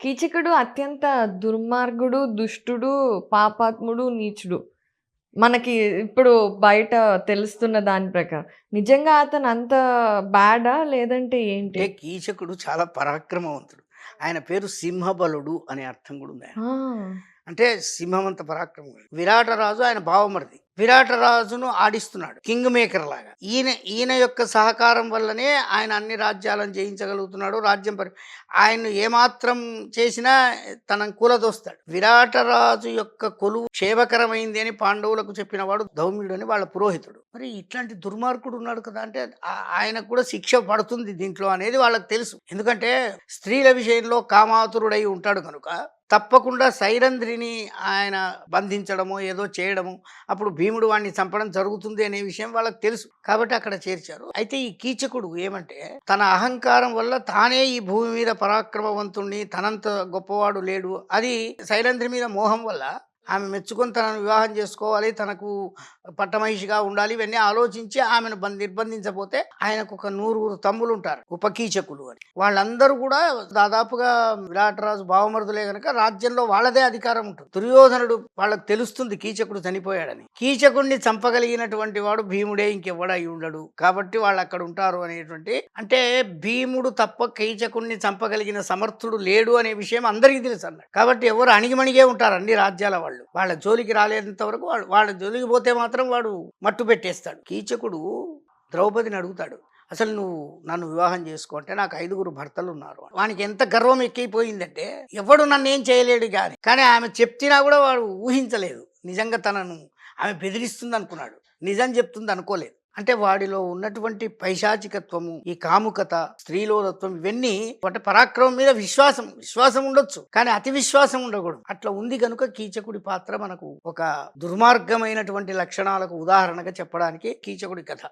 కీచకుడు అత్యంత దుర్మార్గుడు, దుష్టుడు, పాపాత్ముడు, నీచుడు. మనకి ఇప్పుడు బయట తెలుస్తున్న దాని ప్రకారం. నిజంగా అతను అంత బ్యాడా? లేదంటే ఏంటి? కీచకుడు చాలా పరాక్రమవంతుడు. ఆయన పేరు సింహబలుడు అనే అర్థం కూడా ఉంది. అంటే సింహమంత పరాక్రమం. విరాటరాజు ఆయన బావమరిది. విరాటరాజును ఆడిస్తున్నాడు. కింగ్ మేకర్ లాగా. ఈయన ఈయన యొక్క సహకారం వల్లనే ఆయన అన్ని రాజ్యాలను జయించగలుగుతున్నాడు. రాజ్యం పరి ఆయన ఏమాత్రం చేసినా తన కూలదోస్తాడు. విరాటరాజు యొక్క కొలువు క్షేమకరమైంది అని పాండవులకు చెప్పినవాడు ధౌమ్యుడు అని వాళ్ళ పురోహితుడు. మరి ఇట్లాంటి దుర్మార్గుడు ఉన్నాడు కదా అంటే ఆయన ఆయనకు కూడా శిక్ష పడుతుంది దీంట్లో అనేది వాళ్ళకి తెలుసు. ఎందుకంటే స్త్రీల విషయంలో కామాతురుడై ఉంటాడు కనుక తప్పకుండా సైరంధ్రిని ఆయన బంధించడము ఏదో చేయడము అప్పుడు భీముడు వాడిని చంపడం జరుగుతుంది అనే విషయం వాళ్ళకి తెలుసు కాబట్టి అక్కడ చేర్చారు. అయితే ఈ కీచకుడు ఏమంటే తన అహంకారం వల్ల తానే ఈ భూమి మీద పరాక్రమవంతుణ్ణి తనంత గొప్పవాడు లేడు. అది సైరంధ్రి మీద మోహం వల్ల ఆమె మెచ్చుకొని తనను వివాహం చేసుకోవాలి తనకు పట్టమహిషిగా ఉండాలి ఇవన్నీ ఆలోచించి ఆమెను నిర్బంధించబోతే ఆయనకు ఒక నూరుగురు తమ్ములు ఉంటారు ఉపకీచకులు అని. వాళ్ళందరూ కూడా దాదాపుగా విరాటరాజు భావమరుదులే కనుక రాజ్యంలో వాళ్ళదే అధికారం ఉంటుంది. దుర్యోధనుడు వాళ్ళకి తెలుస్తుంది కీచకుడు చనిపోయాడని. కీచకుడిని చంపగలిగినటువంటి వాడు భీముడే ఇంకెవ్వడు అయి ఉండడు. కాబట్టి వాళ్ళు అక్కడ ఉంటారు అనేటువంటి అంటే భీముడు తప్ప కీచకుడిని చంపగలిగిన సమర్థుడు లేడు అనే విషయం అందరికీ తెలుసు అన్నాడు కాబట్టి ఎవరు అణిగిమణిగే ఉంటారు అన్ని రాజ్యాల వాళ్ళు. వాళ్ళ. జోలికి రాలేనంత వరకు వాళ్ళు వాళ్ళ జోలికి పోతే మాత్రం వాడు మట్టు పెట్టేస్తాడు. కీచకుడు ద్రౌపదిని అడుగుతాడు అసలు నువ్వు నన్ను వివాహం చేసుకుంటే నాకు ఐదుగురు భర్తలు ఉన్నారు వానికి ఎంత గర్వం ఎక్కిపోయిందంటే ఎవడు నన్ను ఏం చేయలేడు కానీ కానీ ఆమె చెప్తినా కూడా వాడు ఊహించలేదు. నిజంగా తనను ఆమె బెదిరిస్తుంది అనుకున్నాడు నిజం చెప్తుంది అనుకోలేదు అంటే వాడిలో ఉన్నటువంటి పైశాచికత్వము ఈ కాముకత స్త్రీలోదత్వం ఇవన్నీ అంటే పరాక్రమం మీద విశ్వాసం విశ్వాసం ఉండొచ్చు. కానీ అతి విశ్వాసం ఉండకూడదు. అట్లా ఉంది కనుక కీచకుడి పాత్ర మనకు ఒక దుర్మార్గమైనటువంటి లక్షణాలకు ఉదాహరణగా చెప్పడానికి కీచకుడి కథ.